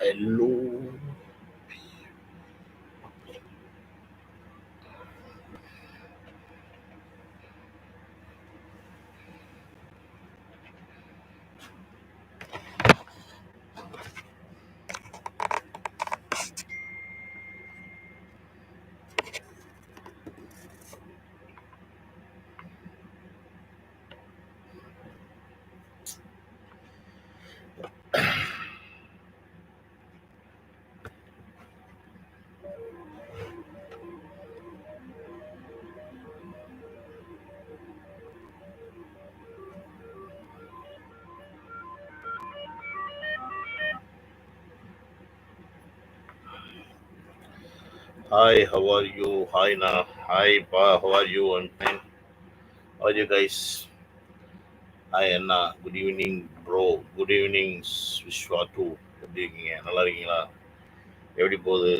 Hello. Hi, how are you? Hi, Na. Hi, Pa. How are you? I'm fine. How are you guys? Hi, Anna. Good evening, bro. Good evening, Vishwa too. எப்படி இருக்கீங்க நல்லா இருக்கீங்களா எப்படி போகுது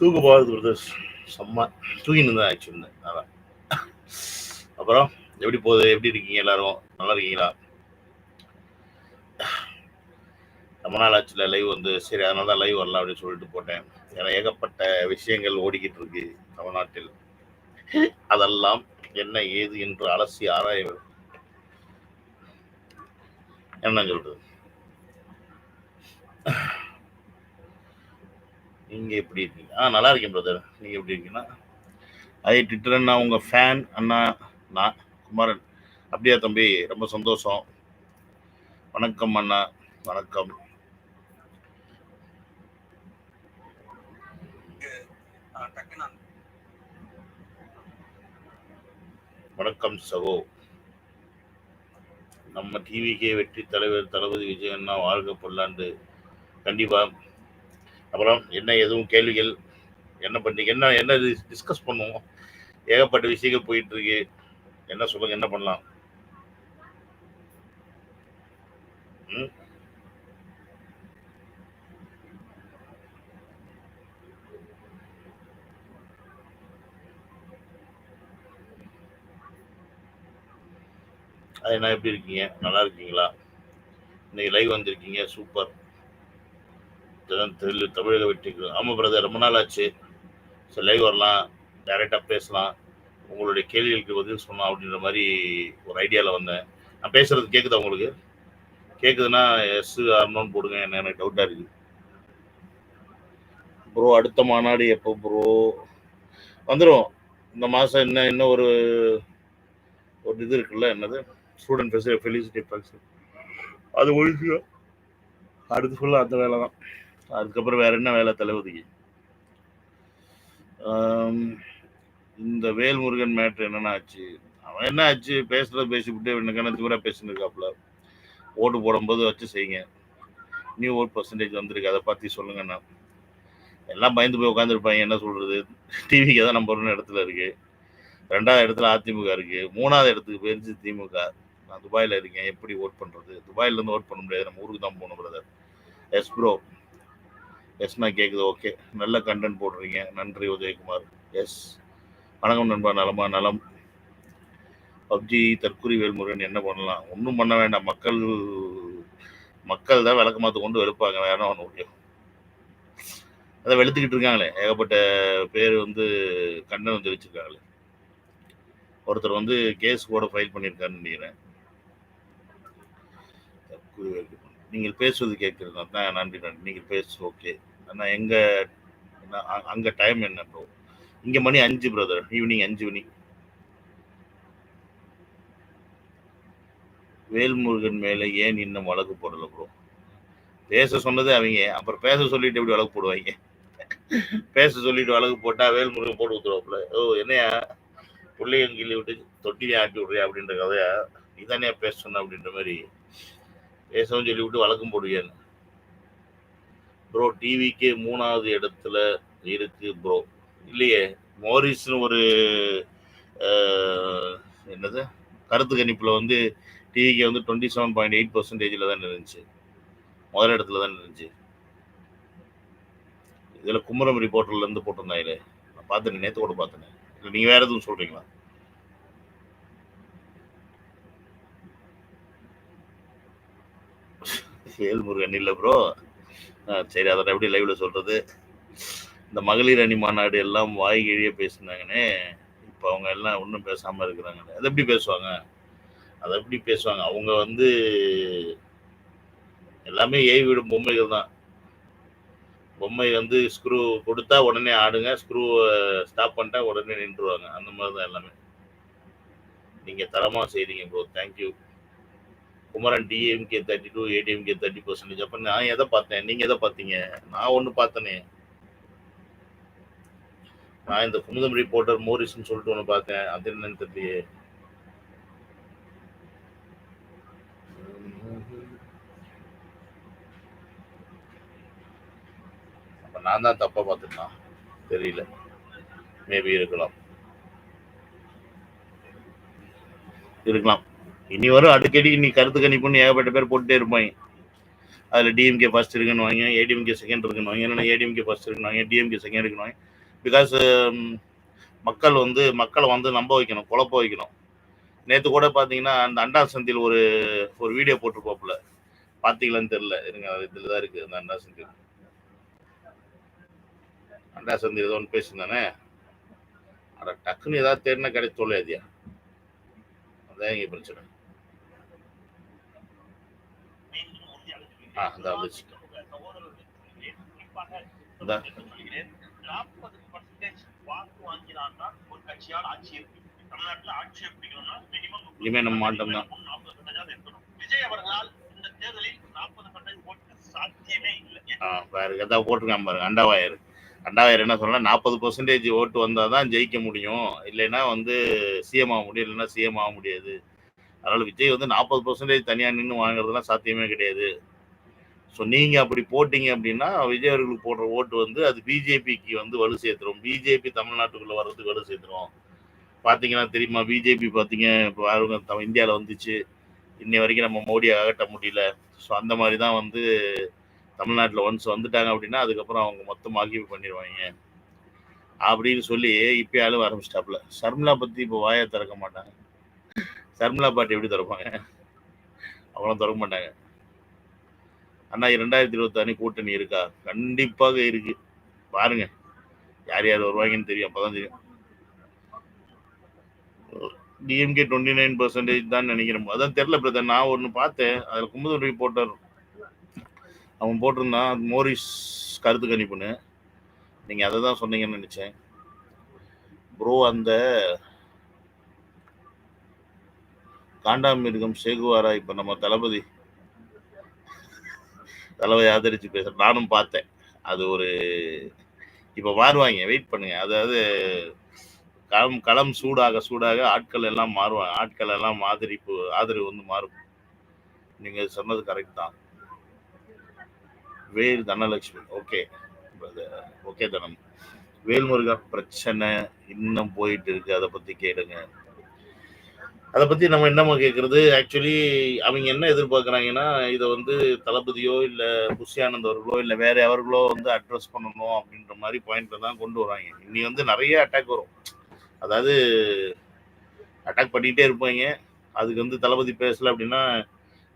தூக்க போகுது brothers செம்ம actually இருந்தேன் அதான் அப்புறம் எப்படி போகுது எப்படி இருக்கீங்க எல்லாரும் நல்லா இருக்கீங்களா ரொம்ப நாள் ஆச்சுல லைவ் வந்து சரி அதனால தான் லைவ் வரலாம் அப்படின்னு சொல்லிட்டு போட்டேன். ஏன்னா ஏகப்பட்ட விஷயங்கள் ஓடிக்கிட்டு இருக்கு தமிழ்நாட்டில். அதெல்லாம் என்ன ஏது என்று அலசி ஆராய என்ன சொல்றது? நீங்க எப்படி இருக்கீங்க? ஆ நல்லா இருக்கேன் பிரதர் நீங்க எப்படி இருக்கீங்கன்னா ஐ ட்விட்டர் நான் உங்க ஃபேன் அண்ணா நான் குமாரன். அப்படியா தம்பி? ரொம்ப சந்தோஷம். வணக்கம் அண்ணா. வணக்கம் ஆஹ், டக்குன்னு அந்த வணக்கம் சகோ. நம்ம டிவிக்கே வெற்றி தலைவர் தளபதி விஜய் அண்ணா வாழ்க பொல்லாண்டு. கண்டிப்பாக அப்புறம் என்ன எதுவும் கேள்விகள்? என்ன பண்ணீங்க என்ன என்ன டிஸ்கஸ் பண்ணுவோம்? ஏகப்பட்ட விஷயங்கள் போயிட்டு இருக்கு என்ன சொல்லுங்க என்ன பண்ணலாம்? ம்? அது என்ன எப்படி இருக்கீங்க? நல்லா இருக்கீங்களா? இன்னைக்கு லைவ் வந்திருக்கீங்க. சூப்பர் தெரியல தமிழக வெற்றிக்கு ஆமாம் பிரதர் ரொம்ப நாள் ஆச்சு. சரி லைவ் வரலாம். டைரெக்டாக பேசலாம். உங்களுடைய கேள்விகளுக்கு பதில் சொன்னோம் அப்படின்ற மாதிரி ஒரு ஐடியாவில் வந்தேன். நான் பேசுறது கேட்குதா உங்களுக்கு? கேட்குதுன்னா எஸ் ஆர்னோன்னு போடுங்க. என்ன எனக்கு டவுட்டாக இருக்குது. ப்ரோ அடுத்த மாநாடு எப்போ ப்ரோ வந்துடும் இந்த மாதம் என்ன இன்னும் ஒரு ஒரு இது இருக்குல்ல என்னது? ஸ்டூடெண்ட் ஃபெசிலிட்டி ஃபெலிசிட்டி ஃபங்க்ஷன் அது ஒழிச்சு அடுத்து ஃபுல்லாக அந்த வேலை தான். அதுக்கப்புறம் வேற என்ன வேலை தளபதிக்கு? இந்த வேல்முருகன் மேட்ரு என்னென்ன ஆச்சு? அவன் என்ன ஆச்சு? பேசுறது பேசிவிட்டு என்ன கணக்கு கூட பேசினிருக்காப்புல ஓட்டு போடும்போது வச்சு செய்யுங்க. நியூ ஓட் பர்சன்டேஜ் வந்திருக்கு. அதை பற்றி சொல்லுங்கண்ணா எல்லாம் பயந்து போய் உட்காந்துருப்பாங்க என்ன சொல்கிறது டிவிக்கு தான் நம்பர் ஒன்று இடத்துல இருக்குது ரெண்டாவது இடத்துல அதிமுக இருக்குது மூணாவது இடத்துக்கு போயிருச்சு திமுக. நான் துபாயில் இருக்கேன். எப்படி ஓட் பண்ணுறது துபாயிலேருந்து ஓட் பண்ண முடியாது. நம்ம ஊருக்கு தான் போகணும் பிரதர் எஸ் ப்ரோ எஸ்னா கேட்குது ஓகே நல்ல கண்டென்ட் போடுறீங்க. நன்றி உதயகுமார். எஸ் வணக்கம் நண்பா. நலமா நலம். பப்ஜி தற்கூரி வேல்முருகன் என்ன பண்ணலாம்? ஒன்றும் பண்ண வேண்டாம். மக்கள் மக்கள் தான் விளக்கமாத்து கொண்டு வெளுப்பாங்க. வேற ஒன்று முடியும்? அதை வெளுத்துக்கிட்டு இருக்காங்களே. ஏகப்பட்ட பேர் வந்து கண்டனம் தெரிவிச்சிருக்காங்களே ஒருத்தர் வந்து கேஸ் கூட ஃபைல் பண்ணியிருக்காருன்னு நினைக்கிறேன். நீங்கள் பேசுவது கேட்குறது அதான் நன்றி நன்றி. நீங்கள் பேசு ஓகே. ஆனால் எங்க அங்கே அங்க டைம் என்ன ப்ரோ இங்க மணி அஞ்சு பிரதர் ஈவினிங் அஞ்சு மணி. வேல்முருகன் மேல ஏன் இன்னும் வழக்கு போடலை ப்ரோ பேச சொன்னது அவங்க. அப்புறம் பேச சொல்லிட்டு எப்படி வழக்கு போடுவாங்க? பேச சொல்லிட்டு வழக்கு போட்டா வேல்முருகன் போட்டு ஊத்துருவாப்புல. ஓ என்னையா? பிள்ளைங்க கிள்ளி விட்டு தொட்டியை ஆட்டி விடுறியா அப்படின்ற கதையா? இதானே பேச சொன்ன அப்படின்ற மாதிரி. பேசணும்னு சொல்லி விட்டு வழக்கம் போடுவேன் ப்ரோ டிவிக்கே மூணாவது இடத்துல இருக்கு ப்ரோ இல்லையே? மோரிஸ்னு ஒரு என்னது? கருத்து கணிப்பில் வந்து டிவிக்கு வந்து டுவெண்ட்டி செவன் பாயிண்ட் எயிட் பர்சன்டேஜில் தான் இருந்துச்சு. முதல் இடத்துல தான் இருந்துச்சு. இதில் குமரம் ரிப்போர்ட்டர்லேருந்து போட்டிருந்தாங்களே நான் பார்த்தேன் நேற்று கூட பார்த்தேன் இல்லை நீங்கள் வேறு எதுவும் சொல்கிறீங்களா வேல்முருகன் இல்லை ப்ரோ சரி அதை எப்படி லைவ்ல சொல்றது? இந்த மகளிர் அணி மாநாடு எல்லாம் வாய் கிழிய பேசினாங்கன்னே இப்போ அவங்க எல்லாம் ஒன்றும் பேசாம இருக்கிறாங்க அதை எப்படி பேசுவாங்க? அதை எப்படி பேசுவாங்க? அவங்க வந்து எல்லாமே ஏவி விடும் பொம்மைகள் தான். பொம்மை வந்து ஸ்க்ரூ கொடுத்தா உடனே ஆடுங்க ஸ்க்ரூவை ஸ்டாப் பண்ணிட்டா உடனே நின்றுவாங்க அந்த மாதிரி தான் எல்லாமே. நீங்கள் தரமாக செய்றீங்க bro thank you Kumaran DMK thirty two ADMK thirty percentage அப்போ நான் எதை பார்த்தேன்? நீங்க எதை பார்த்தீங்க? நான் ஒன்று பார்த்தனே. நான் இந்த குமுதம் ரிப்போர்ட்டர் மோரிஸ்னு சொல்லிட்டு ஒன்று பார்த்தேன். அது என்னன்னு தெரியலையே. அப்போ நான் தான் தப்பா பார்த்துட்டேனா? தெரியல. மேபி இருக்கலாம். இருக்கலாம். இனி வரும் அடிக்கடி நீ கருத்து கணிப்புன்னு ஏகப்பட்ட பேர் போட்டுட்டே இருப்பாங்க. அதில் டிஎம்கே ஃபர்ஸ்ட் இருக்குன்னு வாங்க ஏடிஎம்கே செகண்ட் இருக்குன்னு வாங்க இல்லைன்னா ஏடிஎம்கே ஃபர்ஸ்ட் இருக்குன்னு வாங்க டிஎம்கே செகண்ட் இருக்குன்னு வாங்க. பிகாஸ் um, மக்கள் வந்து மக்களை வந்து நம்ப வைக்கணும் குழப்ப வைக்கணும். நேற்று கூட பார்த்தீங்கன்னா அந்த அண்டா சந்தியில் ஒரு ஒரு வீடியோ போட்டிருப்பாப்புல. பார்த்தீங்களான்னு தெரில இருங்க இதில் தான் இருக்குது அந்த அண்டா சந்தியில். அண்டா சந்தியில் ஏதோ ஒன்று பேசியிருந்தானே? அட டக்குன்னு ஏதாவது தேடினா கிடைச்சு தொலையாதியா அதான் இங்கே பிரச்சனை. ஆ அதான் நாற்பது பர்சன்டேஜ் வாக்கு ஒரு கட்சியால் ஆட்சி ஆட்சி மினிமம் இனிமே நம்ம மாட்டோம் தான். விஜய் அவர்களால் இந்த தேர்தலில் நாற்பது பர்சன்டேஜ் ஓட்டு சாத்தியமே இல்லை ஆ பாருங்க. அதான் பாருங்க அண்டாவாயர். அண்டாவாயர் என்ன சொல்லலாம் நாற்பது பர்சன்டேஜ் ஓட்டு வந்தால் தான் ஜெயிக்க முடியும். இல்லைன்னா வந்து சிஎம் ஆக முடியும். இல்லைன்னா சிஎம் ஆக முடியாது. அதனால விஜய் வந்து நாற்பது பர்சன்டேஜ் தனியாக நின்று வாங்குறதுலாம் சாத்தியமே கிடையாது. ஸோ நீங்கள் அப்படி போட்டீங்க அப்படின்னா விஜய் அவர்களுக்கு போடுற ஓட்டு வந்து அது பிஜேபிக்கு வந்து வலு சேர்த்துரும். பிஜேபி தமிழ்நாட்டுக்குள்ளே வர்றதுக்கு வலு சேர்த்துரும். பார்த்தீங்கன்னா தெரியுமா? பிஜேபி பார்த்தீங்க இப்போ தம் இந்தியாவில் வந்துச்சு. இன்னை வரைக்கும் நம்ம மோடியை அகட்ட முடியல. ஸோ அந்த மாதிரி தான் வந்து தமிழ்நாட்டில் ஒன்ஸ் வந்துட்டாங்க அப்படின்னா அதுக்கப்புறம் அவங்க மொத்தம் ஆக்கியபை பண்ணிடுவாங்க. அப்படின்னு சொல்லி இப்போ அழுவ ஆரம்பிச்சிட்டாப்புல. சர்மிளா பற்றி இப்போ வாயை திறக்க மாட்டாங்க. சர்மிளா பாட்டி எப்படி திறப்பாங்க? அவங்களும் திறக்க மாட்டாங்க. அண்ணா இரண்டாயிரத்தி அணி கூட்டணி இருக்கா? கண்டிப்பாக இருக்கு. பாருங்க. யார் யார் வருவாங்கன்னு தெரியும். அப்பதான் தெரியும். டிஎம்கே டுவெண்ட்டி நைன் பர்சன்டேஜ் தான் நினைக்கிறேன். அதான் தெரில பிரதர் நான் ஒன்று பார்த்தேன். அதில் கும்பதூர் ரிப்போர்ட்டர் அவன் போட்டிருந்தான். மோரிஸ் கருத்து கணிப்புன்னு. நீங்கள் அதை தான் சொன்னீங்கன்னு நினச்சேன். ப்ரோ அந்த காண்டாமிருகம் சேகுவாரா? இப்போ நம்ம தளபதி தலைவை ஆதரிச்சு பேசுற நானும் பார்த்தேன். அது ஒரு இப்போ மாறுவாங்க வெயிட் பண்ணுங்க. அதாவது களம் களம் சூடாக சூடாக ஆட்கள் எல்லாம் மாறுவாங்க. ஆட்கள் எல்லாம் ஆதரிப்பு ஆதரவு வந்து மாறும். நீங்க சொன்னது கரெக்ட் தான். வேல் தனலட்சுமி ஓகே ஓகே தனம் வேல்முருகன் பிரச்சனை இன்னும் போயிட்டு இருக்கு. அதை பத்தி கேளுங்க. அதை பத்தி நம்ம என்னமா கேட்கறது ஆக்சுவலி அவங்க என்ன எதிர்பார்க்கறாங்கன்னா இதை வந்து தளபதியோ இல்ல புஷியானந்த் அவர்களோ இல்ல வேற எவர்களோ வந்து அட்ரஸ் பண்ணணும் அப்படின்ற மாதிரி பாயிண்ட்ல தான் கொண்டு வராங்க. இன்னி வந்து நிறைய அட்டாக் வரும். அதாவது அட்டாக் பண்ணிட்டே இருப்பாங்க. அதுக்கு வந்து தளபதி பேசல அப்படின்னா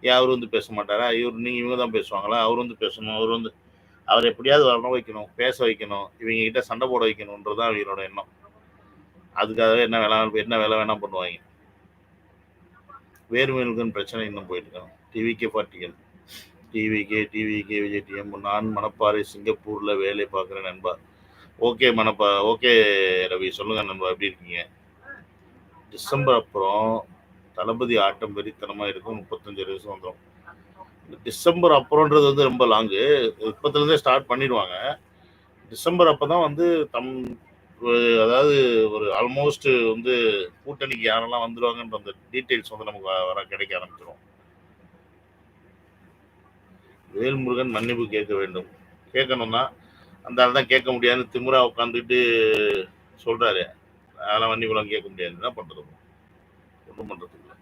ஏன் அவர் வந்து பேச மாட்டாரா? இவர் நீங்க இவங்க தான் பேசுவாங்களா? அவர் வந்து பேசணும் அவர் வந்து அவர் எப்படியாவது வரணும் வைக்கணும் பேச வைக்கணும் இவங்க கிட்ட சண்டை போட வைக்கணுன்றதுதான் அவங்களோட எண்ணம். அதுக்காகவே என்ன வேலை என்ன வேலை வேணாம் பண்ணுவாங்க. வேறுமேல்கன் பிரச்சனை இன்னும் போயிட்டு இருக்காங்க டிவிகே பார்ட்டிகள் டிவிகே டிவிகே விஜய் டிஎம் நான் மணப்பாறை சிங்கப்பூரில் வேலை பார்க்குறேன் நண்பா. ஓகே மணப்பா ஓகே ரவி சொல்லுங்கள் நண்பா எப்படி இருக்கீங்க? டிசம்பர் அப்புறம் தளபதி ஆட்டம் வெறித்தனமாக இருக்கும். முப்பத்தஞ்சு வயசு வந்துடும் டிசம்பர் அப்புறம்ன்றது வந்து ரொம்ப லாங்கு இப்பத்துலேருந்தே ஸ்டார்ட் பண்ணிடுவாங்க. டிசம்பர் அப்போ தான் வந்து தம் அதாவது ஒரு ஆல்மோஸ்ட் வந்து கூட்டணிக்கு யாரெல்லாம் வந்துடுவாங்கன்ற அந்த டீட்டெயில்ஸ் வந்து நமக்கு வர கிடைக்க ஆரம்பிச்சிடும் வேல்முருகன் மன்னிப்பு கேட்க வேண்டும். கேட்கணும்னா அந்த ஆள் தான் கேட்க முடியாதுன்னு திமுறா உட்காந்துட்டு சொல்றாரு. அதெல்லாம் மன்னிப்புலாம் கேட்க முடியாது. என்ன பண்றது? ஒன்றும் பண்றதுக்கு இல்லை.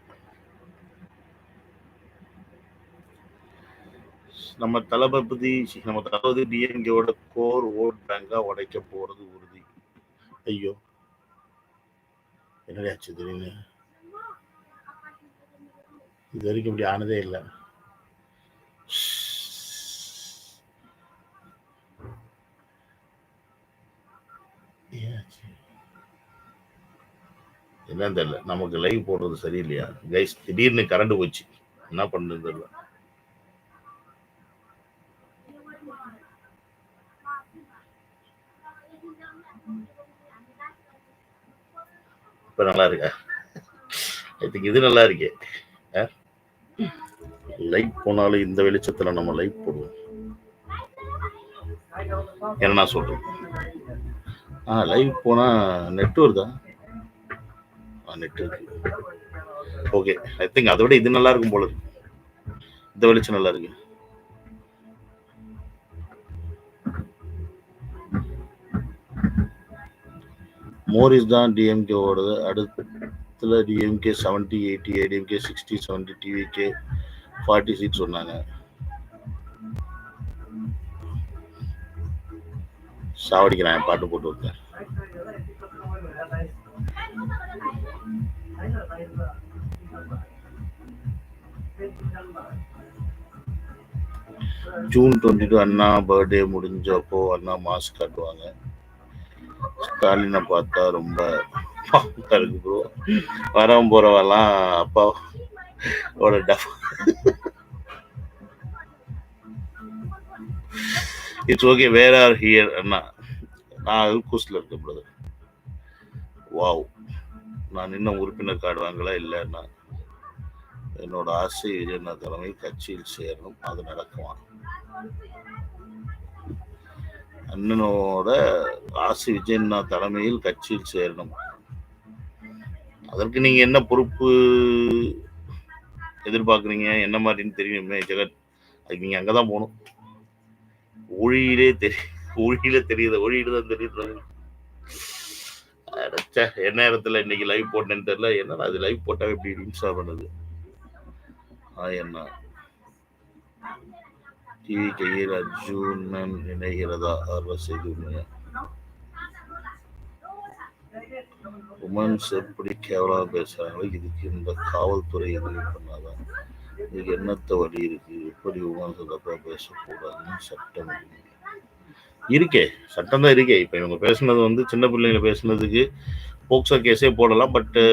நம்ம தளபதி நம்ம தளபதி டிஎம்கேவோட கோர் ஓட் பேங்காக உடைக்க போகிறது உறுதி. ஐயோ என்னடா ஆச்சு திடீர்னு இது வரைக்கும் இப்படி ஆனதே இல்லை என்னன்னு தெரியல நமக்கு லைவ் போடுறது சரியில்லையா கைஸ் திடீர்னு கரண்ட் போச்சு என்ன பண்ணுறது தெரியல இப்ப நல்லா இருக்கா ஐ திங்க் இது நல்லா இருக்கே லைட் போனாலும் இந்த வெளிச்சத்துல நம்ம லைட் போடுவோம். என்ன நான் சொல்றேன்? ஆ லைவ் போனா நெட் வருதா ஆ நெட் இருக்கு ஓகே ஐ திங்க் அதை விட இது நல்லா இருக்கும் போல இருக்கு. இந்த வெளிச்சம் நல்லா இருக்கு மோரிஸ் தான் டிஎம்கேவோடது அடுத்துல DMK seventy eighty ADMK sixty seventy TVK forty six சொன்னாங்க. சாவடிக்கிறேன் பாட்டு போட்டு விட்டேன் ஜூன் டுவெண்ட்டி டூ அண்ணா பர்த்டே முடிஞ்சப்போ அண்ணா மாஸ்க் காட்டுவாங்க. ஸ்டாலினை பார்த்தா ரொம்ப பாவமா இருக்கு ப்ரோ வரவன் போறவெல்லாம் அப்பாவோட tough it's okay where are here அண்ணா நான் அல்கூஸ்ல இருக்கேன் பிரதர் வாவ் நான் இன்னும் உறுப்பினர் கார்டு வாங்கல இல்லைன்னா என்னோட ஆசை என்ன தலைமை கட்சியில் சேரணும் அது நடக்குமா? அண்ணனோட ராசி விஜயண்ணா தலைமையில் கட்சியில் சேரணும். அதற்கு நீங்க என்ன பொறுப்பு எதிர்பார்க்குறீங்க? என்ன மாதிரின்னு தெரியுமே ஜெகத் அதுக்கு நீங்க அங்கதான் போகணும். ஒழியிலே தெரிய ஒழியில தெரியுது ஒழியில தான் தெரியுது. அடச்சே, என்ன நேரத்துல இன்னைக்கு லைவ் போட்டேன்னு தெரியல. என்ன அது லைவ் போட்டாவே இப்படி இன்ஸ்டா பண்ணுது? ஆ என்ன? டிவி கையில் அர்ஜுனன் இணைகிறதா? ஆர்வ செய்தி உமன்ஸ் எப்படி கேவலமா பேசுறாங்களோ இதுக்கு இந்த காவல்துறை எதுவும் பண்ணாதான். இதுக்கு என்னத்த வழி இருக்கு? எப்படி உமன்ஸ் தப்பாக பேசக்கூடாதுன்னு சட்டம் இருக்கே சட்டம் தான் இருக்கே. இப்போ இவங்க பேசுனது வந்து சின்ன பிள்ளைங்க பேசுனதுக்கு போக்சோ கேஸே போடலாம் பட்டு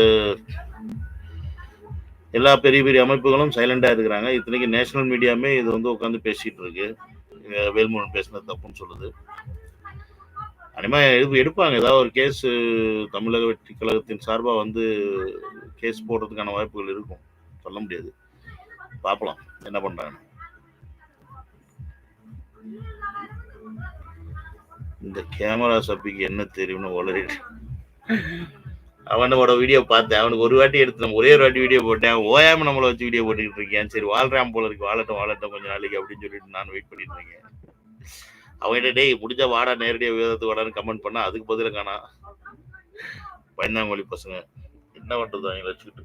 எல்லா பெரிய பெரிய அமைப்புகளும் சைலண்டாக இருக்கிறாங்க. இத்தனைக்கு நேஷனல் மீடியாமே இது வந்து உட்காந்து பேசிகிட்டு இருக்கு. அஹ் வேல்முருகன் பேசுனது தப்புன்னு சொல்லுது. அனிமா எடு எடுப்பாங்க. ஏதாவது ஒரு கேஸ் தமிழக வெற்றி கழகத்தின் சார்பாக வந்து கேஸ் போடுறதுக்கான வாய்ப்புகள் இருக்கும். சொல்ல முடியாது. பார்க்கலாம் என்ன பண்ணுறாங்க இந்த கேமரா சப்பிக்கு என்ன தெரியும்னு உளறிட்டு. அவனோட வீடியோ பார்த்தேன். அவனுக்கு ஒரு வாட்டி எடுத்து நம்ம ஒரே ஒரு வாட்டி வீடியோ போட்டேன். ஓயாம நம்மளை வச்சு வீடியோ போட்டுக்கிட்டு இருக்கேன். சரி வாழ்றான் போல இருக்கு. வாழட்டும் வாழட்டும் கொஞ்ச நாளைக்கு அப்படின்னு சொல்லிட்டு நான் வெயிட் பண்ணிட்டு இருக்கேன். அவன்கிட்ட டேய் முடிஞ்ச வாடா நேரடியாக விவாதத்துக்கு வாடான்னு கமெண்ட் பண்ணா அதுக்கு பதில காணா. பயந்தாங்கோலி பசங்க. என்ன பண்றது அவங்க வச்சுக்கிட்டு?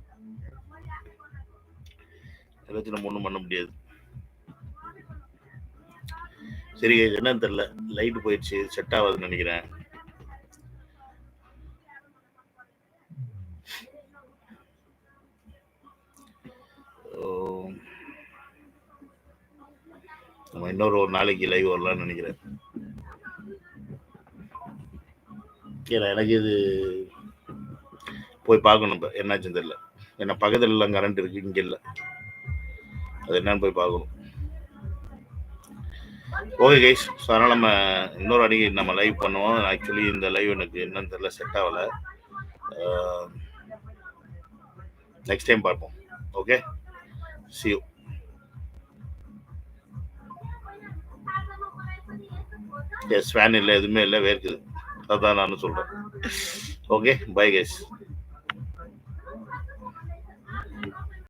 ஏதாச்சும் வச்சு நம்ம ஒன்றும் பண்ண முடியாது. சரி என்னன்னு தெரியல. லைட் போயிடுச்சு. செட் ஆகாதுன்னு நினைக்கிறேன். நம்ம இன்னொரு ஒரு நாளைக்கு லைவ் வரலாம்னு நினைக்கிறேன். ஏன்னா எனக்கு இது போய் பார்க்கணும் இப்போ. என்னாச்சுன்னு தெரியல. ஏன்னா பக்கத்தில் எல்லாம் கரண்ட் இருக்கு இங்கே இல்லை. அது என்னன்னு போய் பார்க்கணும். ஓகே கைஸ் ஸோ அதனால் நம்ம இன்னொரு அடிக்கடி நம்ம லைவ் பண்ணுவோம். ஆக்சுவலி இந்த லைவ் எனக்கு என்னன்னு தெரியல செட் ஆகலை. நெக்ஸ்ட் டைம் பார்ப்போம். ஓகே சி யூ ஃபேன் இல்லை எதுவுமே இல்லை வேர்க்குது. அதான் நான் சொல்கிறேன் ஓகே பை கைஸ்